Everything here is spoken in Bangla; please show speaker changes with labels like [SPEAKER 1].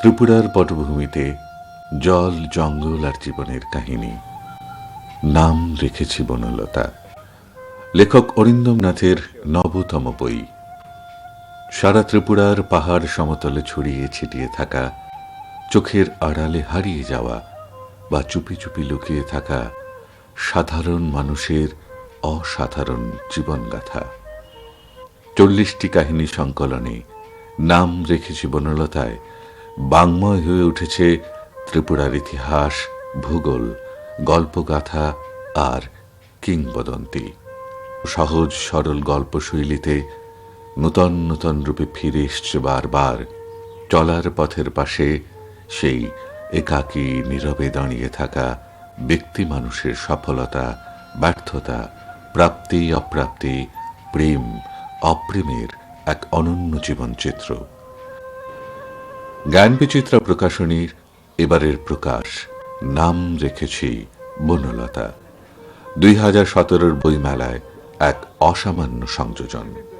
[SPEAKER 1] ত্রিপুরার পটভূমিতে জল, জঙ্গল আর জীবনের কাহিনী। নাম রেখেছি বনলতা। লেখক অরিন্দম নাথের নবতম বই। সারা ত্রিপুরার পাহাড় সমতলে ছড়িয়ে ছিটিয়ে থাকা, চোখের আড়ালে হারিয়ে যাওয়া বা চুপি চুপি লুকিয়ে থাকা সাধারণ মানুষের অসাধারণ জীবনগাথা। চল্লিশটি কাহিনী সংকলনে নাম রেখেছি বনলতায় বাংময় হয়ে উঠেছে ত্রিপুরার ইতিহাস, ভূগোল, গল্পগাথা আর কিংবদন্তি। সহজ, সরল গল্পশৈলীতে নূতন নূতন রূপে ফিরে এসছে বারবার। চলার পথের পাশে সেই একাকী নীরবে দাঁড়িয়ে থাকা ব্যক্তি মানুষের সফলতা, ব্যর্থতা প্রাপ্তি অপ্রাপ্তি প্রেম অপ্রেমের এক অনন্য জীবনচিত্র। জ্ঞান বিচিত্রা প্রকাশনীর এবারের প্রকাশ। নাম রেখেছি বনলতা। দুই হাজার সতেরোর বইমেলায় এক অসামান্য সংযোজন।